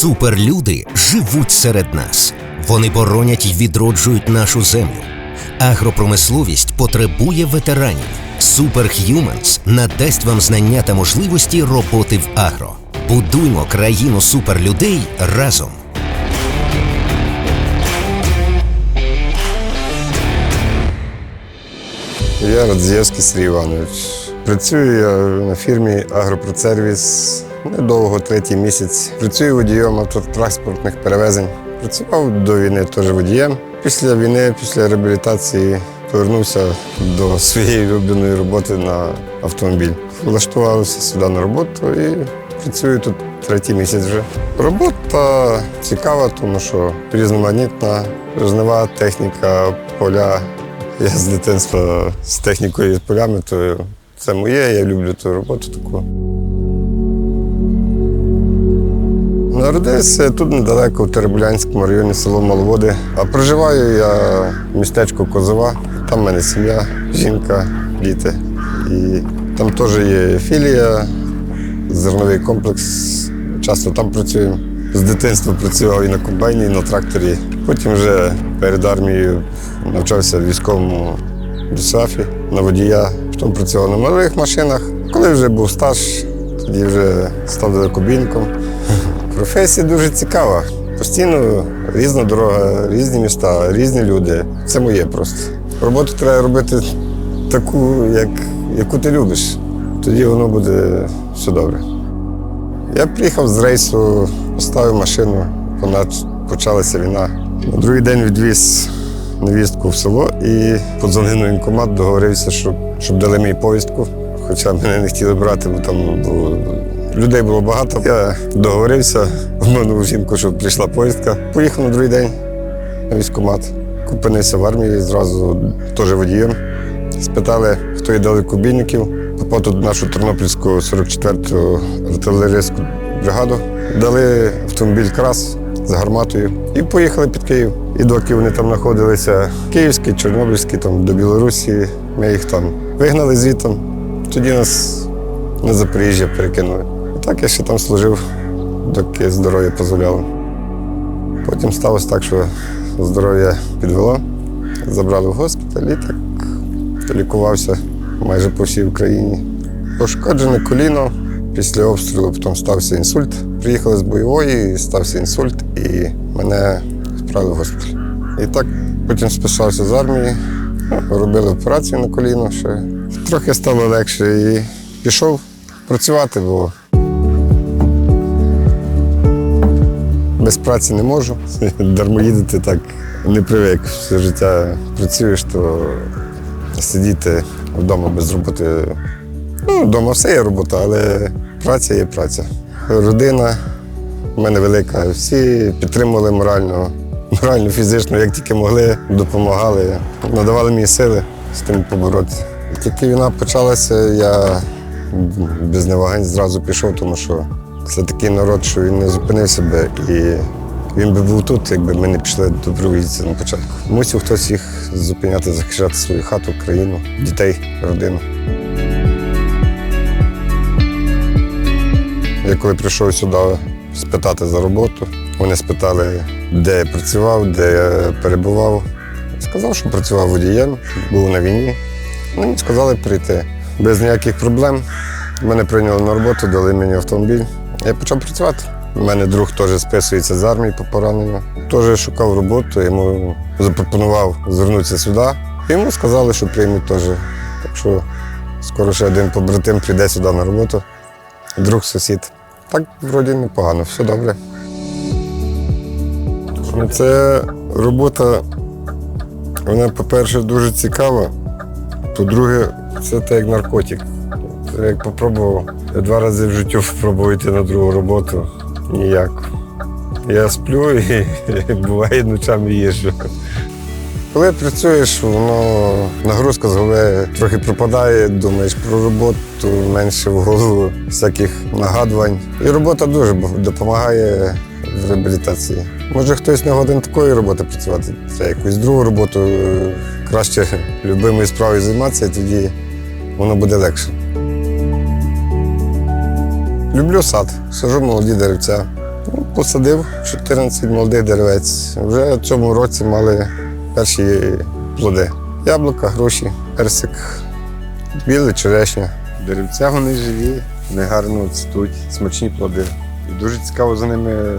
Суперлюди живуть серед нас. Вони боронять і відроджують нашу землю. Агропромисловість потребує ветеранів. Superhumans надасть вам знання та можливості роботи в агро. Будуймо країну суперлюдей разом. Я Радзієвський Сергій Іванович. Працюю я на фірмі Агропроцервіс недовго, третій місяць. Працюю водієм автотранспортних перевезень. Працював до війни теж водієм. Після війни, після реабілітації повернувся до своєї улюбленої роботи на автомобіль. Влаштувався сюди на роботу і працюю тут третій місяць вже. Робота цікава, тому що різноманітна, жнива техніка, поля. Я з дитинства з технікою і полями, то це моє, я люблю ту роботу таку. Народився тут недалеко в Теребулянському районі село Маловоди. А проживаю я в містечку Козова. Там в мене сім'я, жінка, діти. І там теж є філія, зерновий комплекс. Часто там працюємо. З дитинства працював і на комбайні, і на тракторі. Потім вже перед армією навчався в військовому ДСАФі на водія. Потім працював на малих машинах. Коли вже був стаж, тоді вже став далекобійником. Професія дуже цікава. Постійно різна дорога, різні міста, різні люди. Це моє просто. Роботу треба робити таку, як, яку ти любиш. Тоді воно буде все добре. Я приїхав з рейсу, поставив машину, вона почалася війна. На другий день відвіз невістку в село і подзвонив на воєнкомат, договорився, щоб, щоб дали мені повістку. Хоча мене не хотіли брати, бо там було, людей було багато. Я договорився, обманув жінку, щоб прийшла повістка. Поїхав на другий день на військкомат. Опинився в армії, зразу теж водієм. Спитали, хто є далекобійників. Попав тут нашу Тернопільську 44-ту артилерійську бригаду. Дали автомобіль крас з гарматою і поїхали під Київ. І доки вони там знаходилися, Київський, Чорнобильський, там до Білорусі, ми їх там вигнали звідти. Тоді нас на Запоріжжя перекинули. Так я ще там служив, доки здоров'я дозволяло. Потім сталося так, що здоров'я підвело, забрали в госпіталь і так лікувався майже по всій Україні. Пошкоджене коліно. Після обстрілу потім стався інсульт. Приїхали з бойової, стався інсульт, і мене відправили в госпіталь. І так потім списався з армії, робили операцію на коліно ще. Трохи стало легше і пішов працювати, бо без праці не можу. Дармоїдити так не привик. Все життя працюєш, то сидіти вдома без роботи. Ну, вдома все є робота, але праця є праця. Родина в мене велика. Всі підтримували морально, морально, фізично, як тільки могли, допомагали, надавали мені сили з тим поборотися. Тільки війна почалася, я без невагань зразу пішов, тому що це такий народ, що він не зупинився би. І він би був тут, якби ми не пішли добровольці на початку. Мусив хтось їх зупиняти, захищати свою хату, країну, дітей, родину. Я коли прийшов сюди спитати за роботу, вони спитали, де я працював, де я перебував. Сказав, що працював водієм, був на війні. Мені сказали прийти. Без ніяких проблем. Мене прийняли на роботу, дали мені автомобіль. Я почав працювати. У мене друг теж списується з армії по пораненню. Теж шукав роботу, йому запропонував звернутися сюди. Йому сказали, що приймуть теж. Так що скоро ще один побратим прийде сюди на роботу, друг сусід. Так вроді непогано, все добре. Ну, Це робота, вона, по-перше, дуже цікава. По-друге, це так як наркотик. Як попробував. Два рази в житті спробував йти на другу роботу. Ніяк. Я сплю і, буває ночами їжджу. Коли працюєш, воно нагрузка з голови трохи пропадає, думаєш про роботу, менше в голову всяких нагадувань. І робота дуже допомагає в реабілітації. Може, хтось не годен такої роботи працювати, це якусь другу роботу. е, Краще любимою справою займатися, і тоді воно буде легше. Люблю сад, сажу молоді деревця. Ну, посадив 14 молодих деревець. Вже в цьому році мали перші плоди. Яблука, груші, персик, біле черешня. Деревця вони живі, вони гарно цвітуть, смачні плоди. І дуже цікаво за ними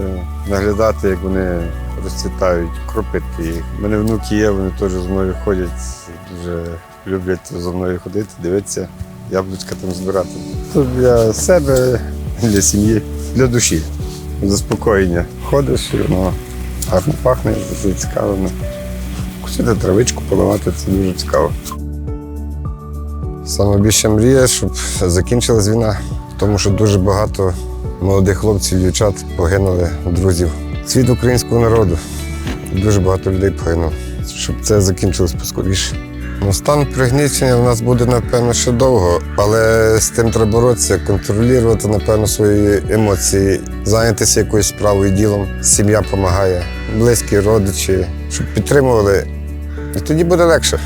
наглядати, як вони розцвітають, кропити їх. У мене внуки є, вони теж зі мною ходять, дуже люблять за мною ходити, дивитися, яблучка там збирати. Тут для себе, для сім'ї, для душі, заспокоєння. Ходиш, воно гарно пахне, дуже цікаво. Кусити травичку, поливати це дуже цікаво. Саме більше мрія, щоб закінчилась війна, тому що дуже багато молодих хлопців, дівчат погинули друзів. Світ українського народу. Дуже багато людей погинуло. Щоб це закінчилось поскоріше. Ну, стан пригнічення в нас буде, напевно, ще довго, але з тим треба боротися, контролювати, напевно, свої емоції, зайнятися якоюсь справою, ділом. Сім'я допомагає, близькі, родичі, щоб підтримували. І тоді буде легше.